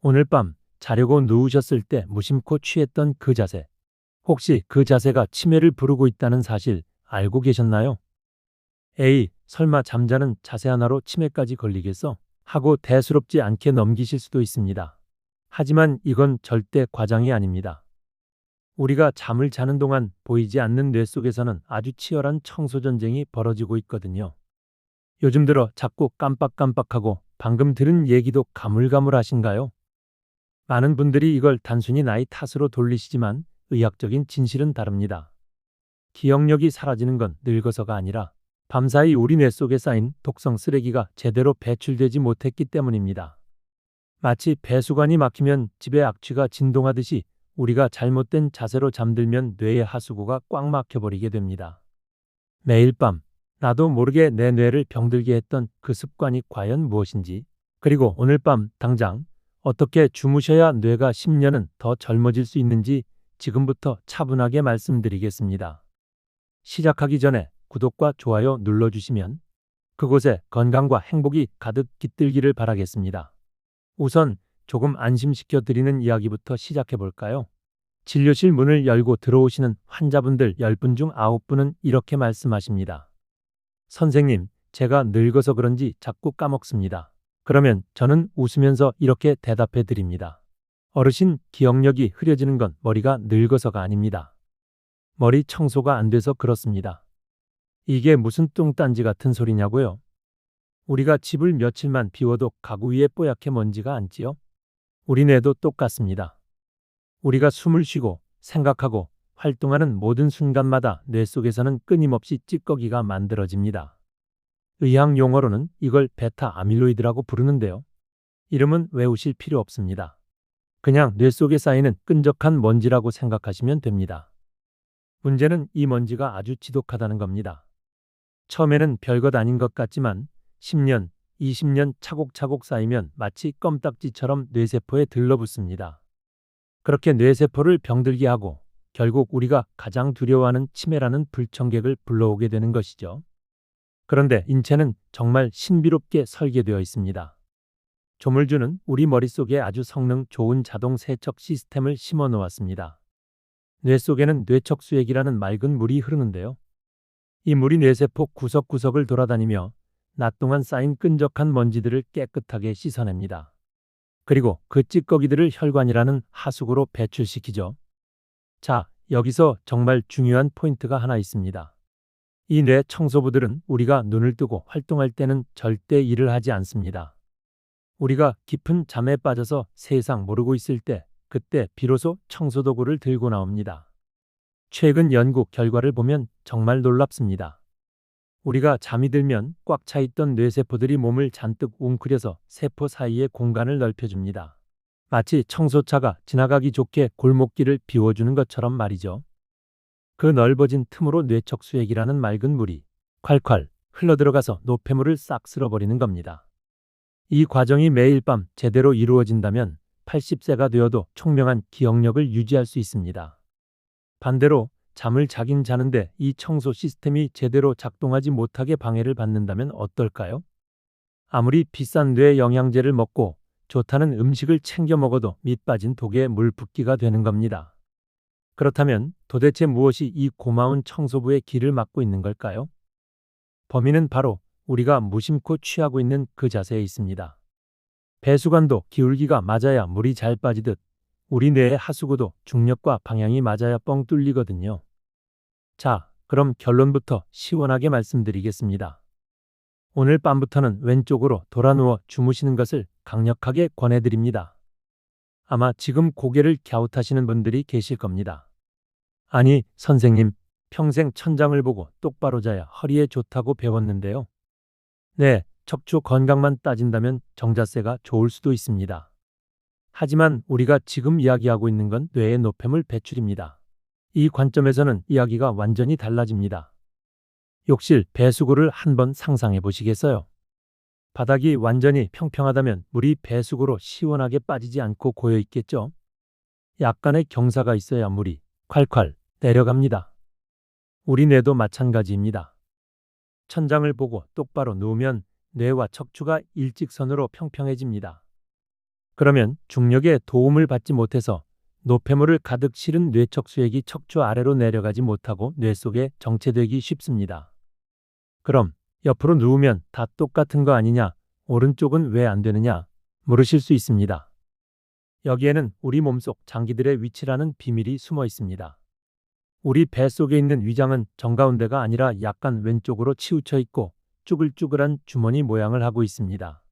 오늘 밤 자려고 누우셨을 때 무심코 취했던 그 자세. 혹시 그 자세가 치매를 부르고 있다는 사실 알고 계셨나요? 에이, 설마 잠자는 자세 하나로 치매까지 걸리겠어? 하고 대수롭지 않게 넘기실 수도 있습니다. 하지만 이건 절대 과장이 아닙니다. 우리가 잠을 자는 동안 보이지 않는 뇌 속에서는 아주 치열한 청소 전쟁이 벌어지고 있거든요. 요즘 들어 자꾸 깜빡깜빡하고 방금 들은 얘기도 가물가물하신가요? 많은 분들이 이걸 단순히 나이 탓으로 돌리시지만 의학적인 진실은 다릅니다. 기억력이 사라지는 건 늙어서가 아니라 밤사이 우리 뇌 속에 쌓인 독성 쓰레기가 제대로 배출되지 못했기 때문입니다. 마치 배수관이 막히면 집에 악취가 진동하듯이 우리가 잘못된 자세로 잠들면 뇌의 하수구가 꽉 막혀버리게 됩니다. 매일 밤 나도 모르게 내 뇌를 병들게 했던 그 습관이 과연 무엇인지, 그리고 오늘 밤 당장 어떻게 주무셔야 뇌가 10년은 더 젊어질 수 있는지 지금부터 차분하게 말씀드리겠습니다. 시작하기 전에 구독과 좋아요 눌러주시면 그곳에 건강과 행복이 가득 깃들기를 바라겠습니다. 우선 조금 안심시켜 드리는 이야기부터 시작해 볼까요? 진료실 문을 열고 들어오시는 환자분들 10분 중 9분은 이렇게 말씀하십니다. 선생님, 제가 늙어서 그런지 자꾸 까먹습니다. 그러면 저는 웃으면서 이렇게 대답해 드립니다. 어르신 기억력이 흐려지는 건 머리가 늙어서가 아닙니다. 머리 청소가 안 돼서 그렇습니다. 이게 무슨 뚱딴지 같은 소리냐고요? 우리가 집을 며칠만 비워도 가구 위에 뽀얗게 먼지가 앉지요? 우리 뇌도 똑같습니다. 우리가 숨을 쉬고 생각하고 활동하는 모든 순간마다 뇌 속에서는 끊임없이 찌꺼기가 만들어집니다. 의학 용어로는 이걸 베타 아밀로이드라고 부르는데요. 이름은 외우실 필요 없습니다. 그냥 뇌 속에 쌓이는 끈적한 먼지라고 생각하시면 됩니다. 문제는 이 먼지가 아주 지독하다는 겁니다. 처음에는 별것 아닌 것 같지만 10년, 20년 차곡차곡 쌓이면 마치 껌딱지처럼 뇌세포에 들러붙습니다. 그렇게 뇌세포를 병들게 하고 결국 우리가 가장 두려워하는 치매라는 불청객을 불러오게 되는 것이죠. 그런데 인체는 정말 신비롭게 설계되어 있습니다. 조물주는 우리 머릿속에 아주 성능 좋은 자동 세척 시스템을 심어 놓았습니다. 뇌 속에는 뇌척수액이라는 맑은 물이 흐르는데요. 이 물이 뇌세포 구석구석을 돌아다니며 낮 동안 쌓인 끈적한 먼지들을 깨끗하게 씻어냅니다. 그리고 그 찌꺼기들을 혈관이라는 하수구로 배출시키죠. 자, 여기서 정말 중요한 포인트가 하나 있습니다. 이 뇌 청소부들은 우리가 눈을 뜨고 활동할 때는 절대 일을 하지 않습니다. 우리가 깊은 잠에 빠져서 세상 모르고 있을 때, 그때 비로소 청소도구를 들고 나옵니다. 최근 연구 결과를 보면 정말 놀랍습니다. 우리가 잠이 들면 꽉 차 있던 뇌세포들이 몸을 잔뜩 웅크려서 세포 사이의 공간을 넓혀줍니다. 마치 청소차가 지나가기 좋게 골목길을 비워주는 것처럼 말이죠. 그 넓어진 틈으로 뇌척수액이라는 맑은 물이 콸콸 흘러들어가서 노폐물을 싹 쓸어버리는 겁니다. 이 과정이 매일 밤 제대로 이루어진다면 80세가 되어도 총명한 기억력을 유지할 수 있습니다. 반대로 잠을 자긴 자는데 이 청소 시스템이 제대로 작동하지 못하게 방해를 받는다면 어떨까요? 아무리 비싼 뇌 영양제를 먹고 좋다는 음식을 챙겨 먹어도 밑 빠진 독에 물 붓기가 되는 겁니다. 그렇다면 도대체 무엇이 이 고마운 청소부의 길을 막고 있는 걸까요? 범인은 바로 우리가 무심코 취하고 있는 그 자세에 있습니다. 배수관도 기울기가 맞아야 물이 잘 빠지듯 우리 뇌의 하수구도 중력과 방향이 맞아야 뻥 뚫리거든요. 자, 그럼 결론부터 시원하게 말씀드리겠습니다. 오늘 밤부터는 왼쪽으로 돌아 누워 주무시는 것을 강력하게 권해드립니다. 아마 지금 고개를 갸웃하시는 분들이 계실 겁니다. 아니, 선생님, 평생 천장을 보고 똑바로 자야 허리에 좋다고 배웠는데요. 네, 척추 건강만 따진다면 정자세가 좋을 수도 있습니다. 하지만 우리가 지금 이야기하고 있는 건 뇌의 노폐물 배출입니다. 이 관점에서는 이야기가 완전히 달라집니다. 욕실 배수구를 한번 상상해 보시겠어요? 바닥이 완전히 평평하다면 물이 배수구로 시원하게 빠지지 않고 고여 있겠죠? 약간의 경사가 있어야 물이 콸콸 내려갑니다. 우리 뇌도 마찬가지입니다. 천장을 보고 똑바로 누우면 뇌와 척추가 일직선으로 평평해집니다. 그러면 중력의 도움을 받지 못해서 노폐물을 가득 실은 뇌척수액이 척추 아래로 내려가지 못하고 뇌 속에 정체되기 쉽습니다. 그럼 옆으로 누우면 다 똑같은 거 아니냐? 오른쪽은 왜 안 되느냐? 물으실 수 있습니다. 여기에는 우리 몸속 장기들의 위치라는 비밀이 숨어 있습니다. 우리 배 속에 있는 위장은 정가운데가 아니라 약간 왼쪽으로 치우쳐 있고 쭈글쭈글한 주머니 모양을 하고 있습니다.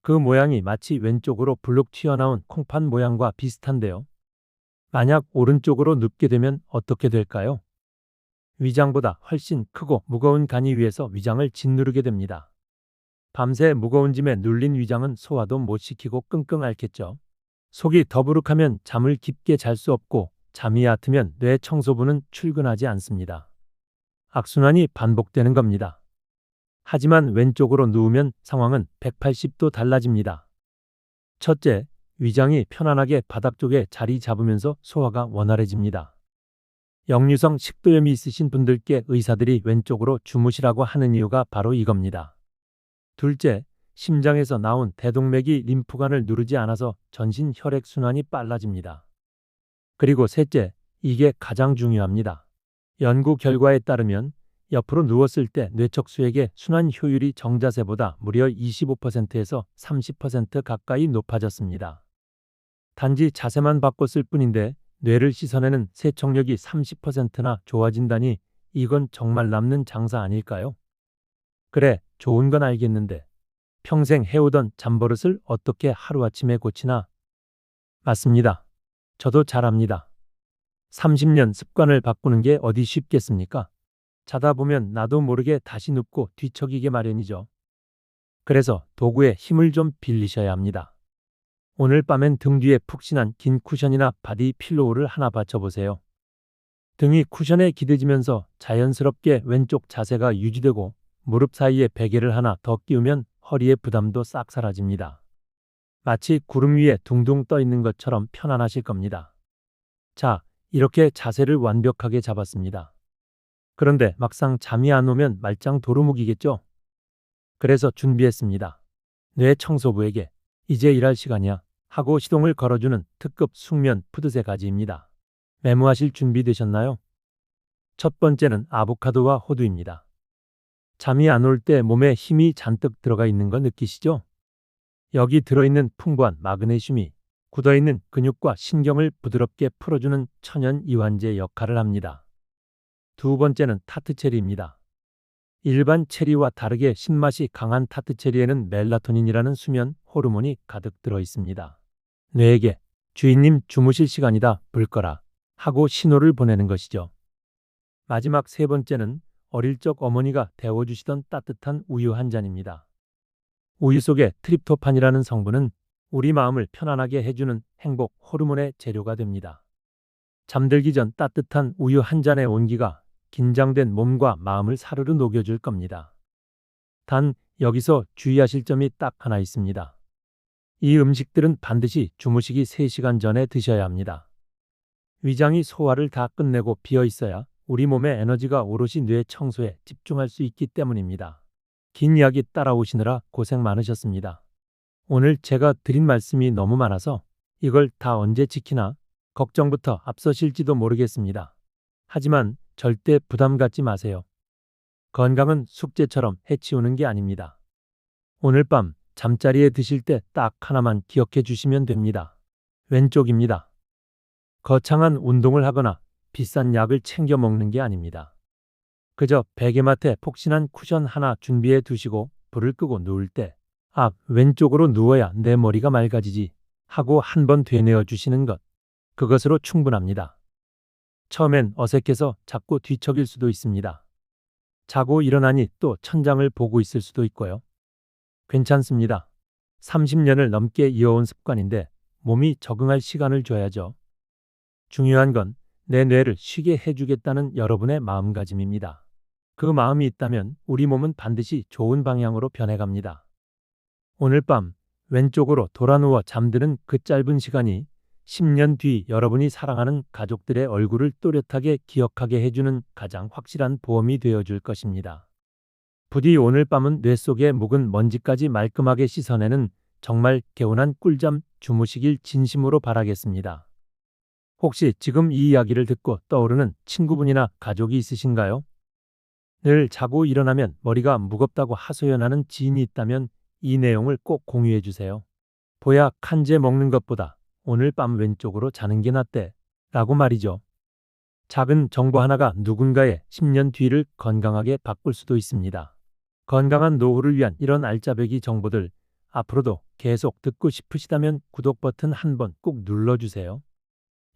그 모양이 마치 왼쪽으로 불룩 튀어나온 콩판 모양과 비슷한데요. 만약 오른쪽으로 눕게 되면 어떻게 될까요? 위장보다 훨씬 크고 무거운 간이 위에서 위장을 짓누르게 됩니다. 밤새 무거운 짐에 눌린 위장은 소화도 못 시키고 끙끙 앓겠죠. 속이 더부룩하면 잠을 깊게 잘 수 없고 잠이 얕으면 뇌 청소부는 출근하지 않습니다. 악순환이 반복되는 겁니다. 하지만 왼쪽으로 누우면 상황은 180도 달라집니다. 첫째, 위장이 편안하게 바닥 쪽에 자리 잡으면서 소화가 원활해집니다. 역류성 식도염이 있으신 분들께 의사들이 왼쪽으로 주무시라고 하는 이유가 바로 이겁니다. 둘째, 심장에서 나온 대동맥이 림프관을 누르지 않아서 전신 혈액 순환이 빨라집니다. 그리고 셋째, 이게 가장 중요합니다. 연구 결과에 따르면 옆으로 누웠을 때 뇌척수액의 순환 효율이 정자세보다 무려 25%에서 30% 가까이 높아졌습니다. 단지 자세만 바꿨을 뿐인데 뇌를 씻어내는 세척력이 30%나 좋아진다니 이건 정말 남는 장사 아닐까요? 그래, 좋은 건 알겠는데 평생 해오던 잠버릇을 어떻게 하루아침에 고치나? 맞습니다. 저도 잘합니다. 30년 습관을 바꾸는 게 어디 쉽겠습니까? 자다 보면 나도 모르게 다시 눕고 뒤척이게 마련이죠. 그래서 도구에 힘을 좀 빌리셔야 합니다. 오늘 밤엔 등 뒤에 푹신한 긴 쿠션이나 바디 필로우를 하나 받쳐보세요. 등이 쿠션에 기대지면서 자연스럽게 왼쪽 자세가 유지되고 무릎 사이에 베개를 하나 더 끼우면 허리의 부담도 싹 사라집니다. 마치 구름 위에 둥둥 떠 있는 것처럼 편안하실 겁니다. 자, 이렇게 자세를 완벽하게 잡았습니다. 그런데 막상 잠이 안 오면 말짱 도루묵이겠죠? 그래서 준비했습니다. 뇌 청소부에게 이제 일할 시간이야 하고 시동을 걸어주는 특급 숙면 푸드세 가지입니다. 메모하실 준비 되셨나요? 첫 번째는 아보카도와 호두입니다. 잠이 안 올 때 몸에 힘이 잔뜩 들어가 있는 거 느끼시죠? 여기 들어있는 풍부한 마그네슘이 굳어있는 근육과 신경을 부드럽게 풀어주는 천연 이완제 역할을 합니다. 두 번째는 타트 체리입니다. 일반 체리와 다르게 신맛이 강한 타트 체리에는 멜라토닌이라는 수면 호르몬이 가득 들어 있습니다. 뇌에게 주인님 주무실 시간이다 불 거라 하고 신호를 보내는 것이죠. 마지막 세 번째는 어릴 적 어머니가 데워주시던 따뜻한 우유 한 잔입니다. 우유 속의 트립토판이라는 성분은 우리 마음을 편안하게 해주는 행복 호르몬의 재료가 됩니다. 잠들기 전 따뜻한 우유 한 잔의 온기가 긴장된 몸과 마음을 사르르 녹여줄 겁니다. 단 여기서 주의하실 점이 딱 하나 있습니다. 이 음식들은 반드시 주무시기 3시간 전에 드셔야 합니다. 위장이 소화를 다 끝내고 비어 있어야 우리 몸의 에너지가 오롯이 뇌 청소에 집중할 수 있기 때문입니다. 긴 이야기 따라오시느라 고생 많으셨습니다. 오늘 제가 드린 말씀이 너무 많아서 이걸 다 언제 지키나 걱정부터 앞서실지도 모르겠습니다. 하지만 절대 부담 갖지 마세요. 건강은 숙제처럼 해치우는 게 아닙니다. 오늘 밤 잠자리에 드실 때 딱 하나만 기억해 주시면 됩니다. 왼쪽입니다. 거창한 운동을 하거나 비싼 약을 챙겨 먹는 게 아닙니다. 그저 베개맡에 폭신한 쿠션 하나 준비해 두시고 불을 끄고 누울 때 앞 왼쪽으로 누워야 내 머리가 맑아지지 하고 한 번 되뇌어 주시는 것. 그것으로 충분합니다. 처음엔 어색해서 자꾸 뒤척일 수도 있습니다. 자고 일어나니 또 천장을 보고 있을 수도 있고요. 괜찮습니다. 30년을 넘게 이어온 습관인데 몸이 적응할 시간을 줘야죠. 중요한 건 내 뇌를 쉬게 해주겠다는 여러분의 마음가짐입니다. 그 마음이 있다면 우리 몸은 반드시 좋은 방향으로 변해갑니다. 오늘 밤 왼쪽으로 돌아 누워 잠드는 그 짧은 시간이 10년 뒤 여러분이 사랑하는 가족들의 얼굴을 또렷하게 기억하게 해주는 가장 확실한 보험이 되어줄 것입니다. 부디 오늘 밤은 뇌 속의 묵은 먼지까지 말끔하게 씻어내는 정말 개운한 꿀잠 주무시길 진심으로 바라겠습니다. 혹시 지금 이 이야기를 듣고 떠오르는 친구분이나 가족이 있으신가요? 늘 자고 일어나면 머리가 무겁다고 하소연하는 지인이 있다면 이 내용을 꼭 공유해 주세요. 보약 한제 먹는 것보다 오늘 밤 왼쪽으로 자는 게 낫대. 라고 말이죠. 작은 정보 하나가 누군가의 10년 뒤를 건강하게 바꿀 수도 있습니다. 건강한 노후를 위한 이런 알짜배기 정보들 앞으로도 계속 듣고 싶으시다면 구독 버튼 한 번 꼭 눌러주세요.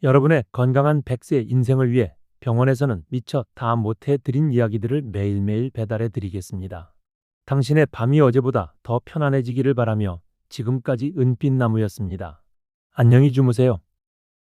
여러분의 건강한 100세 인생을 위해 병원에서는 미처 다 못해 드린 이야기들을 매일매일 배달해 드리겠습니다. 당신의 밤이 어제보다 더 편안해지기를 바라며 지금까지 은빛나무였습니다. 안녕히 주무세요.